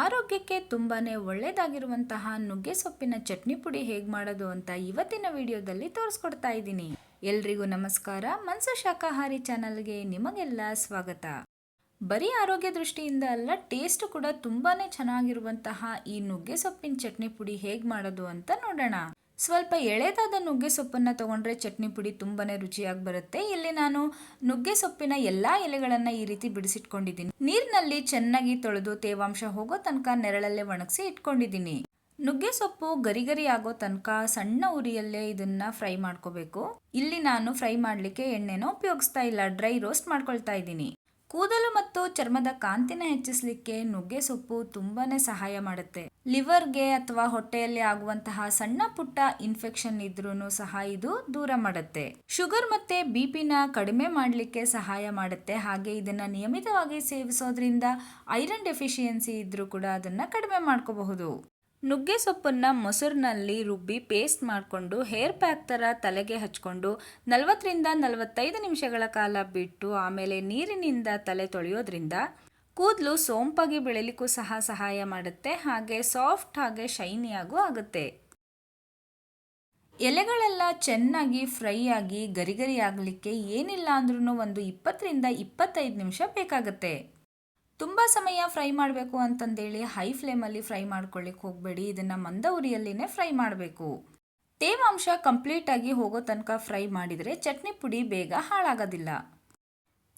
ಆರೋಗ್ಯಕ್ಕೆ ತುಂಬಾ ಒಳ್ಳೆಯದಾಗಿರುವಂತಹ ನುಗ್ಗೆ ಸೊಪ್ಪಿನ ಚಟ್ನಿ ಪುಡಿ ಹೇಗೆ ಮಾಡೋದು ಅಂತ ಇವತ್ತಿನ ವಿಡಿಯೋದಲ್ಲಿ ತೋರಿಸ್ಕೊಡ್ತಾ ಇದ್ದೀನಿ. ಎಲ್ರಿಗೂ ನಮಸ್ಕಾರ. ಮನ್ಸು ಶಾಖಾಹಾರಿ ಚಾನಲ್ಗೆ ನಿಮಗೆಲ್ಲ ಸ್ವಾಗತ. ಬರೀ ಆರೋಗ್ಯ ದೃಷ್ಟಿಯಿಂದ ಅಲ್ಲ, ಟೇಸ್ಟ್ ಕೂಡ ತುಂಬಾ ಚೆನ್ನಾಗಿರುವಂತಹ ಈ ನುಗ್ಗೆ ಸೊಪ್ಪಿನ ಚಟ್ನಿ ಪುಡಿ ಹೇಗೆ ಮಾಡೋದು ಅಂತ ನೋಡೋಣ. ಸ್ವಲ್ಪ ಎಳೆದಾದ ನುಗ್ಗೆ ಸೊಪ್ಪನ್ನು ತಗೊಂಡ್ರೆ ಚಟ್ನಿ ಪುಡಿ ತುಂಬಾನೇ ರುಚಿಯಾಗಿ ಬರುತ್ತೆ. ಇಲ್ಲಿ ನಾನು ನುಗ್ಗೆ ಸೊಪ್ಪಿನ ಎಲ್ಲಾ ಎಲೆಗಳನ್ನು ಈ ರೀತಿ ಬಿಡಿಸಿಟ್ಕೊಂಡಿದ್ದೀನಿ. ನೀರಿನಲ್ಲಿ ಚೆನ್ನಾಗಿ ತೊಳೆದು ತೇವಾಂಶ ಹೋಗೋ ತನಕ ನೆರಳಲ್ಲೇ ಒಣಗಿಸಿ ಇಟ್ಕೊಂಡಿದ್ದೀನಿ. ನುಗ್ಗೆ ಸೊಪ್ಪು ಗರಿ ಗರಿ ಆಗೋ ತನಕ ಸಣ್ಣ ಉರಿಯಲ್ಲೇ ಇದನ್ನ ಫ್ರೈ ಮಾಡ್ಕೋಬೇಕು. ಇಲ್ಲಿ ನಾನು ಫ್ರೈ ಮಾಡ್ಲಿಕ್ಕೆ ಎಣ್ಣೆನ ಉಪಯೋಗಿಸ್ತಾ ಇಲ್ಲ. ಡ್ರೈ ರೋಸ್ಟ್ ಮಾಡ್ಕೊಳ್ತಾ ಇದ್ದೀನಿ. ಕೂದಲು ಮತ್ತು ಚರ್ಮದ ಕಾಂತಿನ ಹೆಚ್ಚಿಸಲಿಕ್ಕೆ ನುಗ್ಗೆ ಸೊಪ್ಪು ತುಂಬಾನೇ ಸಹಾಯ ಮಾಡುತ್ತೆ. ಲಿವರ್ಗೆ ಅಥವಾ ಹೊಟ್ಟೆಯಲ್ಲಿ ಆಗುವಂತಹ ಸಣ್ಣ ಪುಟ್ಟ ಇನ್ಫೆಕ್ಷನ್ ಇದ್ರೂ ಸಹ ಇದು ದೂರ ಮಾಡುತ್ತೆ. ಶುಗರ್ ಮತ್ತೆ ಬಿಪಿನ ಕಡಿಮೆ ಮಾಡಲಿಕ್ಕೆ ಸಹಾಯ ಮಾಡುತ್ತೆ. ಹಾಗೆ ಇದನ್ನ ನಿಯಮಿತವಾಗಿ ಸೇವಿಸೋದ್ರಿಂದ ಐರನ್ ಡೆಫಿಷಿಯನ್ಸಿ ಇದ್ರೂ ಕೂಡ ಅದನ್ನ ಕಡಿಮೆ ಮಾಡ್ಕೋಬಹುದು. ನುಗ್ಗೆ ಸೊಪ್ಪನ್ನ ಮೊಸರಿನಲ್ಲಿ ರುಬ್ಬಿ ಪೇಸ್ಟ್ ಮಾಡಿಕೊಂಡು ಹೇರ್ ಪ್ಯಾಕ್ ಥರ ತಲೆಗೆ ಹಚ್ಕೊಂಡು ನಲವತ್ತರಿಂದ ನಲವತ್ತೈದು ನಿಮಿಷಗಳ ಕಾಲ ಬಿಟ್ಟು ಆಮೇಲೆ ನೀರಿನಿಂದ ತಲೆ ತೊಳೆಯೋದ್ರಿಂದ ಕೂದಲು ಸೋಂಪಾಗಿ ಬೆಳಿಲಿಕ್ಕೂ ಸಹ ಸಹಾಯ ಮಾಡುತ್ತೆ, ಹಾಗೆ ಸಾಫ್ಟ್ ಹಾಗೆ ಶೈನಿಯಾಗೂ ಆಗುತ್ತೆ. ಎಲೆಗಳೆಲ್ಲ ಚೆನ್ನಾಗಿ ಫ್ರೈ ಆಗಿ ಗರಿ ಗರಿ ಆಗಲಿಕ್ಕೆ ಏನಿಲ್ಲ ಅಂದ್ರೂ ಒಂದು ಇಪ್ಪತ್ತರಿಂದ ಇಪ್ಪತ್ತೈದು ನಿಮಿಷ ಬೇಕಾಗುತ್ತೆ. ತುಂಬ ಸಮಯ ಫ್ರೈ ಮಾಡಬೇಕು ಅಂತಂದೇಳಿ ಹೈ ಫ್ಲೇಮಲ್ಲಿ ಫ್ರೈ ಮಾಡ್ಕೊಳ್ಳಿಕ್ಕೆ ಹೋಗಬೇಡಿ. ಇದನ್ನು ಮಂದ ಉರಿಯಲ್ಲಿನೇ ಫ್ರೈ ಮಾಡಬೇಕು. ತೇವಾಂಶ ಕಂಪ್ಲೀಟಾಗಿ ಹೋಗೋ ತನಕ ಫ್ರೈ ಮಾಡಿದರೆ ಚಟ್ನಿ ಪುಡಿ ಬೇಗ ಹಾಳಾಗೋದಿಲ್ಲ.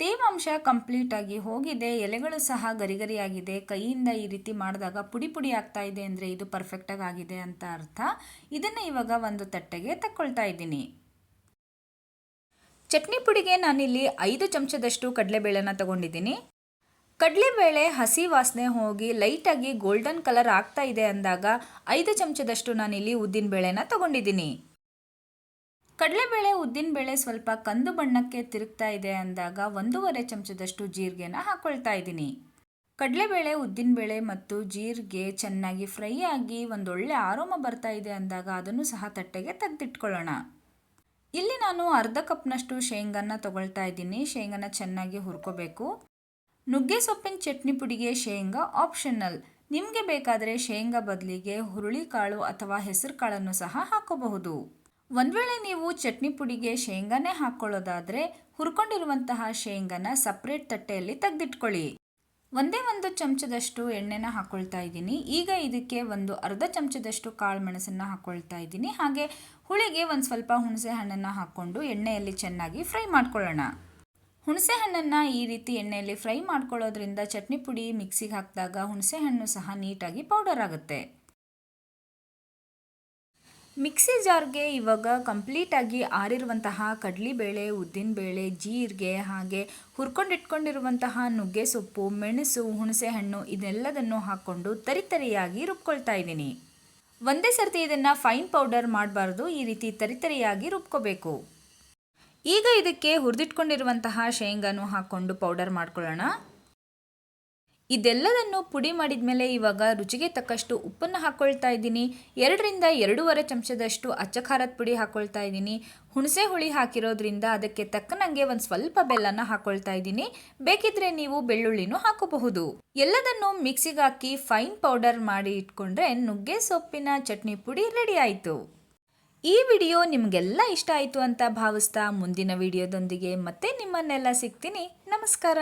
ತೇವಾಂಶ ಕಂಪ್ಲೀಟಾಗಿ ಹೋಗಿದೆ, ಎಲೆಗಳು ಸಹ ಗರಿಗರಿಯಾಗಿದೆ, ಕೈಯಿಂದ ಈ ರೀತಿ ಮಾಡಿದಾಗ ಪುಡಿ ಪುಡಿ ಆಗ್ತಾ ಇದೆ ಅಂದರೆ ಇದು ಪರ್ಫೆಕ್ಟಾಗಿ ಆಗಿದೆ ಅಂತ ಅರ್ಥ. ಇದನ್ನು ಇವಾಗ ಒಂದು ತಟ್ಟೆಗೆ ತಕ್ಕೊಳ್ತಾ ಇದ್ದೀನಿ. ಚಟ್ನಿ ಪುಡಿಗೆ ನಾನಿಲ್ಲಿ ಐದು ಚಮಚದಷ್ಟು ಕಡಲೆಬೇಳೆನ ತಗೊಂಡಿದ್ದೀನಿ. ಕಡಲೆಬೇಳೆ ಹಸಿ ವಾಸನೆ ಹೋಗಿ ಲೈಟಾಗಿ ಗೋಲ್ಡನ್ ಕಲರ್ ಆಗ್ತಾ ಇದೆ ಅಂದಾಗ ಐದು ಚಮಚದಷ್ಟು ನಾನಿಲ್ಲಿ ಉದ್ದಿನಬೇಳೆನ ತಗೊಂಡಿದ್ದೀನಿ. ಕಡಲೆಬೇಳೆ ಉದ್ದಿನಬೇಳೆ ಸ್ವಲ್ಪ ಕಂದು ಬಣ್ಣಕ್ಕೆ ತಿರುಗ್ತಾ ಇದೆ ಅಂದಾಗ ಒಂದೂವರೆ ಚಮಚದಷ್ಟು ಜೀರಿಗೆನ ಹಾಕ್ಕೊಳ್ತಾ ಇದ್ದೀನಿ. ಕಡಲೆಬೇಳೆ ಉದ್ದಿನಬೇಳೆ ಮತ್ತು ಜೀರಿಗೆ ಚೆನ್ನಾಗಿ ಫ್ರೈ ಆಗಿ ಒಂದೊಳ್ಳೆ ಆರೋಮ ಬರ್ತಾ ಇದೆ ಅಂದಾಗ ಅದನ್ನು ಸಹ ತಟ್ಟೆಗೆ ತೆಗೆದಿಟ್ಕೊಳ್ಳೋಣ. ಇಲ್ಲಿ ನಾನು ಅರ್ಧ ಕಪ್ನಷ್ಟು ಶೇಂಗನ್ನ ತಗೊಳ್ತಾ ಇದ್ದೀನಿ. ಶೇಂಗನ್ನ ಚೆನ್ನಾಗಿ ಹುರ್ಕೋಬೇಕು. ನುಗ್ಗೆ ಸೊಪ್ಪಿನ ಚಟ್ನಿ ಪುಡಿಗೆ ಶೇಂಗಾ ಆಪ್ಷನಲ್ ನಿಮಗೆ ಬೇಕಾದರೆ ಶೇಂಗಾ ಬದಲಿಗೆ ಹುರುಳಿಕಾಳು ಅಥವಾ ಹೆಸರು ಕಾಳನ್ನು ಸಹ ಹಾಕಬಹುದು. ಒಂದು ವೇಳೆ ನೀವು ಚಟ್ನಿ ಪುಡಿಗೆ ಶೇಂಗಾನೇ ಹಾಕ್ಕೊಳ್ಳೋದಾದರೆ ಹುರ್ಕೊಂಡಿರುವಂತಹ ಶೇಂಗಾನ ಸಪ್ರೇಟ್ ತಟ್ಟೆಯಲ್ಲಿ ತೆಗೆದಿಟ್ಕೊಳ್ಳಿ. ಒಂದೇ ಒಂದು ಚಮಚದಷ್ಟು ಎಣ್ಣೆನ ಹಾಕ್ಕೊಳ್ತಾ ಇದ್ದೀನಿ. ಈಗ ಇದಕ್ಕೆ ಒಂದು ಅರ್ಧ ಚಮಚದಷ್ಟು ಕಾಳು ಮೆಣಸನ್ನು ಹಾಕ್ಕೊಳ್ತಾ ಇದ್ದೀನಿ. ಹಾಗೆ ಹುಳಿಗೆ ಒಂದು ಸ್ವಲ್ಪ ಹುಣಸೆ ಹಣ್ಣನ್ನು ಹಾಕ್ಕೊಂಡು ಎಣ್ಣೆಯಲ್ಲಿ ಚೆನ್ನಾಗಿ ಫ್ರೈ ಮಾಡ್ಕೊಳ್ಳೋಣ. ಹುಣಸೆ ಹಣ್ಣನ್ನು ಈ ರೀತಿ ಎಣ್ಣೆಯಲ್ಲಿ ಫ್ರೈ ಮಾಡ್ಕೊಳ್ಳೋದ್ರಿಂದ ಚಟ್ನಿ ಪುಡಿ ಮಿಕ್ಸಿಗೆ ಹಾಕಿದಾಗ ಹುಣಸೆ ಹಣ್ಣು ಸಹ ನೀಟಾಗಿ ಪೌಡರ್ ಆಗುತ್ತೆ. ಮಿಕ್ಸಿ ಜಾರ್ಗೆ ಇವಾಗ ಕಂಪ್ಲೀಟಾಗಿ ಆರಿರುವಂತಹ ಕಡಲಿಬೇಳೆ, ಉದ್ದಿನಬೇಳೆ, ಜೀರಿಗೆ ಹಾಗೆ ಹುರ್ಕೊಂಡಿಟ್ಕೊಂಡಿರುವಂತಹ ನುಗ್ಗೆ ಸೊಪ್ಪು, ಮೆಣಸು ಹುಣಸೆ ಹಣ್ಣು ಇದೆಲ್ಲದನ್ನು ಹಾಕ್ಕೊಂಡು ತರಿತರಿಯಾಗಿ ರುಬ್ಕೊಳ್ತಾ ಇದ್ದೀನಿ. ಒಂದೇ ಸರ್ತಿ ಇದನ್ನು ಫೈನ್ ಪೌಡರ್ ಮಾಡಬಾರ್ದು, ಈ ರೀತಿ ತರಿತರಿಯಾಗಿ ರುಬ್ಕೋಬೇಕು. ಈಗ ಇದಕ್ಕೆ ಹುರಿದಿಟ್ಕೊಂಡಿರುವಂತಹ ಶೇಂಗಾನು ಹಾಕ್ಕೊಂಡು ಪೌಡರ್ ಮಾಡ್ಕೊಳ್ಳೋಣ. ಇದೆಲ್ಲದನ್ನು ಪುಡಿ ಮಾಡಿದ ಮೇಲೆ ಇವಾಗ ರುಚಿಗೆ ತಕ್ಕಷ್ಟು ಉಪ್ಪನ್ನು ಹಾಕ್ಕೊಳ್ತಾ ಇದ್ದೀನಿ. ಎರಡರಿಂದ ಎರಡೂವರೆ ಚಮಚದಷ್ಟು ಅಚ್ಚ ಖಾರದ ಪುಡಿ ಹಾಕ್ಕೊಳ್ತಾ ಇದ್ದೀನಿ. ಹುಣಸೆ ಹುಳಿ ಹಾಕಿರೋದ್ರಿಂದ ಅದಕ್ಕೆ ತಕ್ಕನಂಗೆ ಒಂದು ಸ್ವಲ್ಪ ಬೆಲ್ಲನ ಹಾಕ್ಕೊಳ್ತಾ ಇದ್ದೀನಿ. ಬೇಕಿದ್ರೆ ನೀವು ಬೆಳ್ಳುಳ್ಳಿನೂ ಹಾಕೋಬಹುದು. ಎಲ್ಲದನ್ನು ಮಿಕ್ಸಿಗೆ ಹಾಕಿ ಫೈನ್ ಪೌಡರ್ ಮಾಡಿ ಇಟ್ಕೊಂಡ್ರೆ ನುಗ್ಗೆ ಸೊಪ್ಪಿನ ಚಟ್ನಿ ಪುಡಿ ರೆಡಿ ಆಯಿತು. ಈ ವಿಡಿಯೋ ನಿಮಗೆಲ್ಲ ಇಷ್ಟ ಆಯಿತು ಅಂತ ಭಾವಿಸ್ತಾ ಮುಂದಿನ ವಿಡಿಯೋದೊಂದಿಗೆ ಮತ್ತೆ ನಿಮ್ಮನ್ನೆಲ್ಲ ಸಿಗ್ತೀನಿ. ನಮಸ್ಕಾರ.